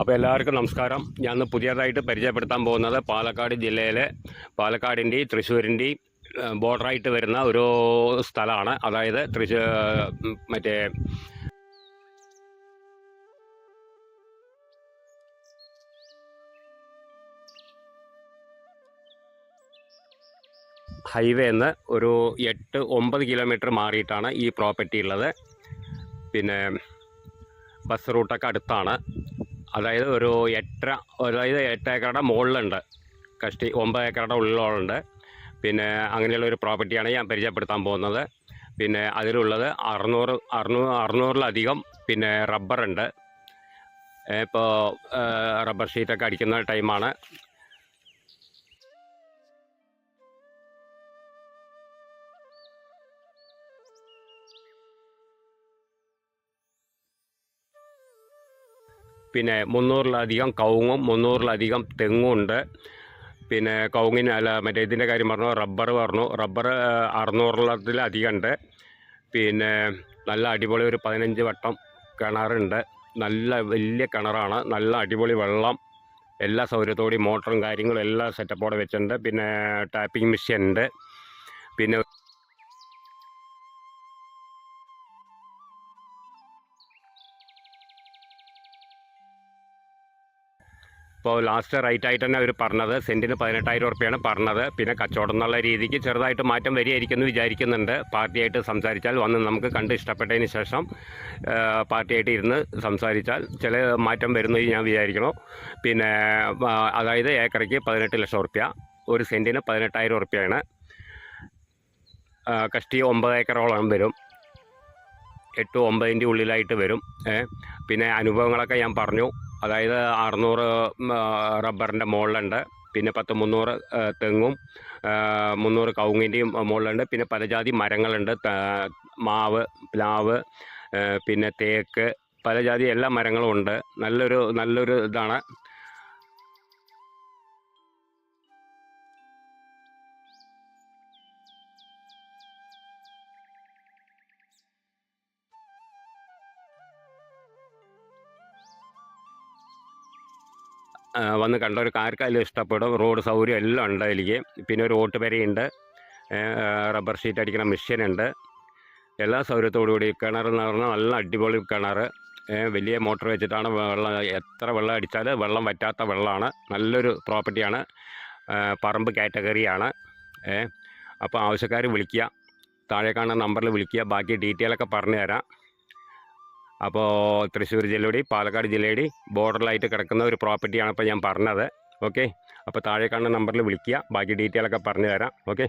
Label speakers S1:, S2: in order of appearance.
S1: അപ്പോൾ എല്ലാവർക്കും നമസ്കാരം. ഞാൻ ഇന്ന് പുതിയതായിട്ട് പരിചയപ്പെടുത്താൻ പോകുന്നത് പാലക്കാട് ജില്ലയിലെ പാലക്കാടിന്റെയും തൃശ്ശൂരിന്റെയും ബോർഡറായിട്ട് വരുന്ന ഒരു സ്ഥലമാണ്. അതായത് തൃശ്ശൂർ മറ്റേ ഹൈവേ നിന്ന് ഒരു എട്ട് ഒമ്പത് കിലോമീറ്റർ മാറിയിട്ടാണ് ഈ പ്രോപ്പർട്ടി ഉള്ളത്. പിന്നെ ബസ് റൂട്ടൊക്കെ അടുത്താണ്. അതായത് ഒരു എട്ടര അതായത് എട്ട് ഏക്കറുടെ മുകളിലുണ്ട്. കഷ്ടി ഒമ്പത് ഏക്കറുടെ ഉള്ളിലുണ്ട് പിന്നെ അങ്ങനെയുള്ള ഒരു പ്രോപ്പർട്ടിയാണ് ഞാൻ പരിചയപ്പെടുത്താൻ പോകുന്നത്. പിന്നെ അതിലുള്ളത് അറുന്നൂറ് അറുന്നൂറ് അറുന്നൂറിലധികം പിന്നെ റബ്ബറുണ്ട്. ഇപ്പോൾ റബ്ബർ ഷീറ്റൊക്കെ അടിക്കുന്ന ടൈമാണ്. പിന്നെ മുന്നൂറിലധികം കവുങ്ങും മുന്നൂറിലധികം തെങ്ങും ഉണ്ട്. പിന്നെ കവുങ്ങിന് അല്ല മറ്റേ ഇതിന്റെ കാര്യം പറഞ്ഞു റബ്ബർ പറഞ്ഞു. റബ്ബർ അറുന്നൂറിലധികം ഉണ്ട്. പിന്നെ നല്ല അടിപൊളി ഒരു പതിനഞ്ച് വട്ടം കിണറുണ്ട്. നല്ല വലിയ കിണറാണ്. നല്ല അടിപൊളി വെള്ളം. എല്ലാ സൗകര്യത്തോടെയും മോട്ടറും കാര്യങ്ങളും എല്ലാ സെറ്റപ്പോടെ വെച്ചിട്ടുണ്ട്. പിന്നെ ടാപ്പിംഗ് മെഷീൻ ഉണ്ട്. പിന്നെ ഇപ്പോൾ ലാസ്റ്റ് റേറ്റ് ആയിട്ട് തന്നെ അവർ പറഞ്ഞത് സെന്റിന് പതിനെട്ടായിരം ഉറുപ്പ്യാണ് പറഞ്ഞത്. പിന്നെ കച്ചവടം എന്നുള്ള രീതിക്ക് ചെറുതായിട്ട് മാറ്റം വരികയായിരിക്കും എന്ന് വിചാരിക്കുന്നുണ്ട്. പാർട്ടിയായിട്ട് സംസാരിച്ചാൽ വന്ന് നമുക്ക് കണ്ട് ഇഷ്ടപ്പെട്ടതിന് ശേഷം പാർട്ടിയായിട്ട് ഇരുന്ന് സംസാരിച്ചാൽ ചില മാറ്റം വരുന്നത് ഞാൻ വിചാരിക്കണോ പിന്നെ അതായത് ഏക്കറയ്ക്ക് പതിനെട്ട് ലക്ഷം ഉറുപ്പ്യ. ഒരു സെന്റിന് പതിനെട്ടായിരം ഉറുപ്പ്യാണ്. കഷ്ടി ഒമ്പത് ഏക്കറോളം വരും. എട്ട് ഒമ്പതിന്റെ ഉള്ളിലായിട്ട് വരും. പിന്നെ അനുഭവങ്ങളൊക്കെ ഞാൻ പറഞ്ഞു. അതായത് അറുന്നൂറ് റബ്ബറിന്റെ മുകളിലുണ്ട്. പിന്നെ പത്ത് മുന്നൂറ് തെങ്ങും മുന്നൂറ് കവുങ്ങിന്റെയും മുകളിലുണ്ട്. പിന്നെ പലജാതി മരങ്ങളുണ്ട്. മാവ് പ്ലാവ് പിന്നെ തേക്ക് പലജാതി എല്ലാ മരങ്ങളും ഉണ്ട്. നല്ലൊരു നല്ലൊരു ഇതാണ്. വന്ന് കണ്ടവർക്കാർക്ക് കാർക്കാലും ഇഷ്ടപ്പെടും. റോഡ് സൗകര്യം എല്ലാം ഉണ്ട് അതിലേക്ക് പിന്നെ ഒരു ഓട്ട് പെരയുണ്ട് റബ്ബർ ഷീറ്റ് അടിക്കുന്ന മെഷീനുണ്ട്. എല്ലാ സൗകര്യത്തോടു കൂടി കിണർ എന്ന് പറഞ്ഞാൽ നല്ല അടിപൊളി കിണർ. വലിയ മോട്ടർ വെച്ചിട്ടാണ് വെള്ളം എത്ര വെള്ളം അടിച്ചാൽ വെള്ളം വറ്റാത്ത വെള്ളമാണ്. നല്ലൊരു പ്രോപ്പർട്ടിയാണ്. പറമ്പ് കാറ്റഗറിയാണ്. അപ്പോൾ ആവശ്യക്കാർ വിളിക്കുക. താഴെ കാണുന്ന നമ്പറിൽ വിളിക്കുക. ബാക്കി ഡീറ്റെയിലൊക്കെ പറഞ്ഞു തരാം അപ്പോൾ തൃശ്ശൂർ ജില്ലയുടെ പാലക്കാട് ജില്ലയുടെ ബോർഡറിലായിട്ട് കിടക്കുന്ന ഒരു പ്രോപ്പർട്ടിയാണ് ഇപ്പോൾ ഞാൻ പറഞ്ഞത്. ഓക്കെ അപ്പോൾ താഴെ കാണുന്ന നമ്പറിൽ വിളിക്കുക. ബാക്കി ഡീറ്റെയിലൊക്കെ പറഞ്ഞു തരാം. ഓക്കെ